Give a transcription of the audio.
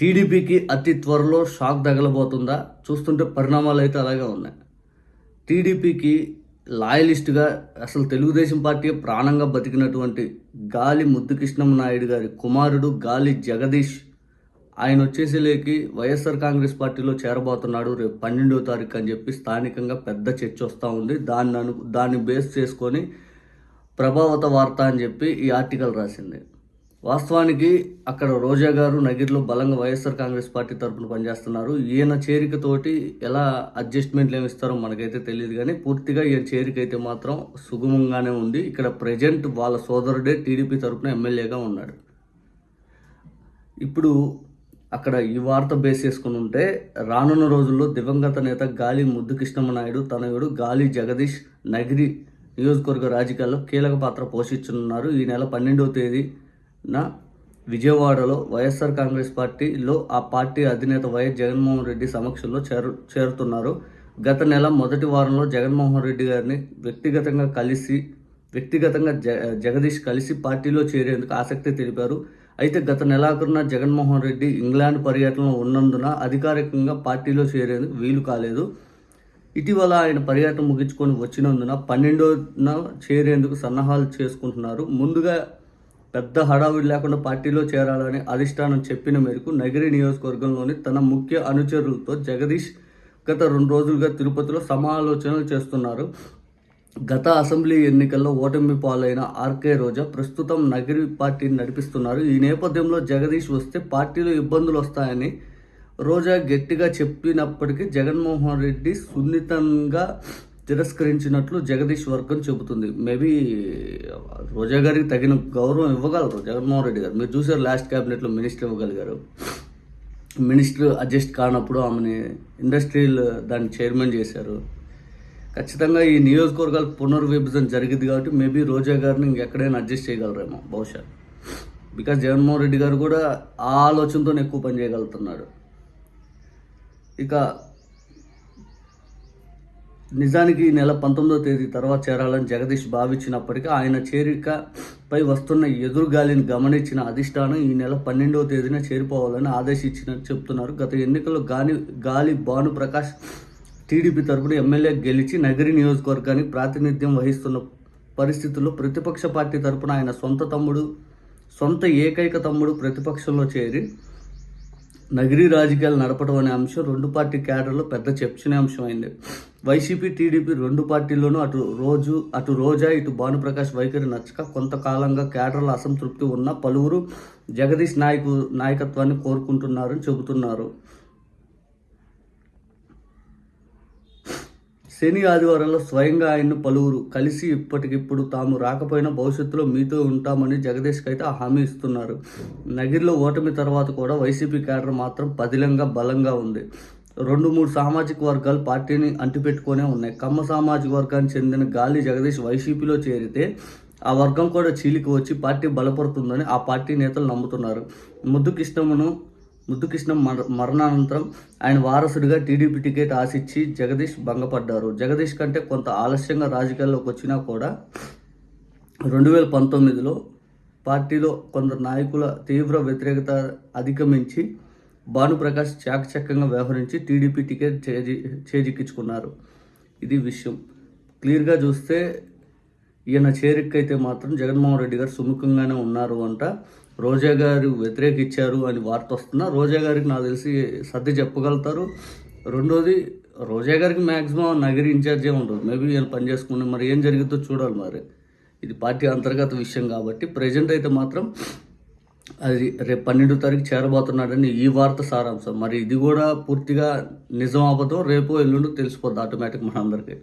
టీడీపీకి అతి త్వరలో షాక్ తగలబోతుందా? చూస్తుంటే పరిణామాలు అయితే అలాగే ఉన్నాయి. టీడీపీకి లాయలిస్ట్గా అసలు తెలుగుదేశం పార్టీ ప్రాణంగా బతికినటువంటి గాలి ముద్దుకృష్ణం నాయుడు గారి కుమారుడు గాలి జగదీష్ ఆయన వచ్చేసేలేకి వైఎస్ఆర్ కాంగ్రెస్ పార్టీలో చేరబోతున్నాడు రేపు పన్నెండవ తారీఖు అని చెప్పి స్థానికంగా పెద్ద చర్చ వస్తూ ఉంది. దాన్ని అను దాన్ని బేస్ చేసుకొని ప్రభావత వార్త అని చెప్పి ఈ ఆర్టికల్ రాసింది. వాస్తవానికి అక్కడ రోజా గారు నగిరిలో బలంగా వైఎస్ఆర్ కాంగ్రెస్ పార్టీ తరఫున పనిచేస్తున్నారు. ఈయన చేరికతోటి ఎలా అడ్జస్ట్మెంట్లు ఏమి ఇస్తారో మనకైతే తెలియదు కానీ పూర్తిగా ఈయన చేరిక అయితే మాత్రం సుగమంగానే ఉంది. ఇక్కడ ప్రజెంట్ వాళ్ళ సోదరుడే టీడీపీ తరఫున ఎమ్మెల్యేగా ఉన్నాడు. ఇప్పుడు అక్కడ ఈ వార్త బేస్ చేసుకుని ఉంటే రానున్న రోజుల్లో దివంగత నేత గాలి ముద్దు కృష్ణమనాయుడు తనయుడు గాలి జగదీష్ నగిరి నియోజకవర్గ రాజకీయాల్లో కీలక పాత్ర పోషించనున్నారు. ఈ నెల పన్నెండవ నా విజయవాడలో వైఎస్ఆర్ కాంగ్రెస్ పార్టీలో ఆ పార్టీ అధినేత వైఎస్ జగన్మోహన్ రెడ్డి సమక్షంలో చేరు చేరుతున్నారు. గత నెల మొదటి వారంలో జగన్మోహన్ రెడ్డి గారిని వ్యక్తిగతంగా కలిసి వ్యక్తిగతంగా జ జగదీష్ కలిసి పార్టీలో చేరేందుకు ఆసక్తి తెలిపారు. అయితే గత నెలాఖరున జగన్మోహన్ రెడ్డి ఇంగ్లాండ్ పర్యటనలో ఉన్నందున అధికారికంగా పార్టీలో చేరేందుకు వీలు కాలేదు. ఇటీవల ఆయన పర్యటన ముగించుకొని వచ్చినందున పన్నెండోన చేరేందుకు సన్నాహాలు చేసుకుంటున్నారు. ముందుగా పెద్ద హడావిడి లేకుండా పార్టీలో చేరాలని అధిష్టానం చెప్పిన మేరకు నగరి నియోజకవర్గంలోని తన ముఖ్య అనుచరులతో జగదీష్ గత రెండు రోజులుగా తిరుపతిలో సమాలోచనలు చేస్తున్నారు. గత అసెంబ్లీ ఎన్నికల్లో ఓటమి పాలైన ఆర్కే రోజా ప్రస్తుతం నగరి పార్టీని నడిపిస్తున్నారు. ఈ నేపథ్యంలో జగదీష్ వస్తే పార్టీలో ఇబ్బందులు వస్తాయని రోజా గట్టిగా చెప్పినప్పటికీ జగన్మోహన్ రెడ్డి సున్నితంగా తిరస్కరించినట్లు జగదీష్ వర్గం చెబుతుంది. మేబీ రోజా గారికి తగిన గౌరవం ఇవ్వగలరు. జగన్మోహన్ రెడ్డి గారు. మీరు చూసారు లాస్ట్ క్యాబినెట్లో మినిస్టర్ ఇవ్వగలిగారు. మినిస్టర్ అడ్జస్ట్ కానప్పుడు ఆమెని ఇండస్ట్రియల్ దాన్ని చైర్మన్ చేశారు. ఖచ్చితంగా ఈ నియోజకవర్గాల పునర్విభజన జరిగింది కాబట్టి మేబీ రోజా గారిని ఇంకెక్కడైనా అడ్జస్ట్ చేయగలరేమో బహుశా. బికాజ్ జగన్మోహన్ రెడ్డి గారు కూడా ఆ ఆలోచనతోనే ఎక్కువ పని చేయగలుగుతున్నాడు. ఇక నిజానికి ఈ నెల పంతొమ్మిదో తేదీ తర్వాత చేరాలని జగదీష్ భావించినప్పటికీ ఆయన చేరికపై వస్తున్న ఎదురుగాలిని గమనించిన అధిష్టానం ఈ నెల పన్నెండవ తేదీన చేరిపోవాలని ఆదేశించినట్టు చెప్తున్నారు గత ఎన్నికల్లో గాలి గాలి భానుప్రకాష్ టీడీపీ తరపున ఎమ్మెల్యే గెలిచి నగరి నియోజకవర్గానికి ప్రాతినిధ్యం వహిస్తున్న పరిస్థితుల్లో ప్రతిపక్ష పార్టీ తరపున ఆయన సొంత తమ్ముడు సొంత ఏకైక తమ్ముడు ప్రతిపక్షంలో చేరి నగరీ రాజకీయాలు నడపడం అనే అంశం రెండు పార్టీ క్యాడర్లో పెద్ద చర్చనీయాంశం అయింది వైసీపీ టీడీపీ రెండు పార్టీల్లోనూ అటు రోజు అటు రోజా ఇటు భానుప్రకాష్ వైఖరి నచ్చక కొంతకాలంగా క్యాడర్ల అసంతృప్తి ఉన్న పలువురు జగదీష్ నాయకు నాయకత్వాన్ని కోరుకుంటున్నారని చెబుతున్నారు. శని ఆదివారంలో స్వయంగా ఆయన్ను పలువురు కలిసి ఇప్పటికిప్పుడు తాము రాకపోయినా భవిష్యత్తులో మీతో ఉంటామని జగదీష్కి అయితే హామీ ఇస్తున్నారు. నగిరిలో ఓటమి తర్వాత కూడా వైసీపీ క్యాడర్ మాత్రం పదిలంగా బలంగా ఉంది. రెండు మూడు సామాజిక వర్గాలు పార్టీని అంటిపెట్టుకునే ఉన్నాయి. కమ్మ సామాజిక వర్గానికి చెందిన గాలి జగదీష్ వైసీపీలో చేరితే ఆ వర్గం కూడా చీలికి వచ్చి పార్టీ బలపడుతుందని ఆ పార్టీ నేతలు నమ్ముతున్నారు. ముద్దు కృష్ణమును ముద్దుకృష్ణ మర మరణానంతరం ఆయన వారసుడిగా టీడీపీ టికెట్ ఆశించి జగదీష్ భంగపడ్డారు. జగదీష్ కంటే కొంత ఆలస్యంగా రాజకీయాల్లోకి వచ్చినా కూడా రెండు వేల పంతొమ్మిదిలో పార్టీలో కొందరు నాయకుల తీవ్ర వ్యతిరేకత అధిగమించి భానుప్రకాష్ చాకచక్యంగా వ్యవహరించి టీడీపీ టికెట్ చేజి చేజిక్కించుకున్నారు. ఇది విషయం. క్లియర్గా చూస్తే ఈయన చేరికైతే మాత్రం జగన్మోహన్ రెడ్డి గారు సుముఖంగానే ఉన్నారు అంట. రోజా గారు వ్యతిరేకించారు అని వార్త వస్తున్నా రోజా గారికి నాకు తెలిసి సర్ది చెప్పగలుగుతారు. రెండోది రోజా గారికి మ్యాక్సిమం నగరి ఇన్ఛార్జే ఉండదు. మేబీ వీళ్ళు పని చేసుకుని మరి ఏం జరిగిందో చూడాలి మరి. ఇది పార్టీ అంతర్గత విషయం కాబట్టి ప్రజెంట్ అయితే మాత్రం అది రేపు పన్నెండో తారీఖు చేరబోతున్నాడని ఈ వార్త సారాంశం. మరి ఇది కూడా పూర్తిగా నిజం అవ్వదు రేపు ఎల్లుండి తెలిసిపోద్ది ఆటోమేటిక్ మనందరికీ.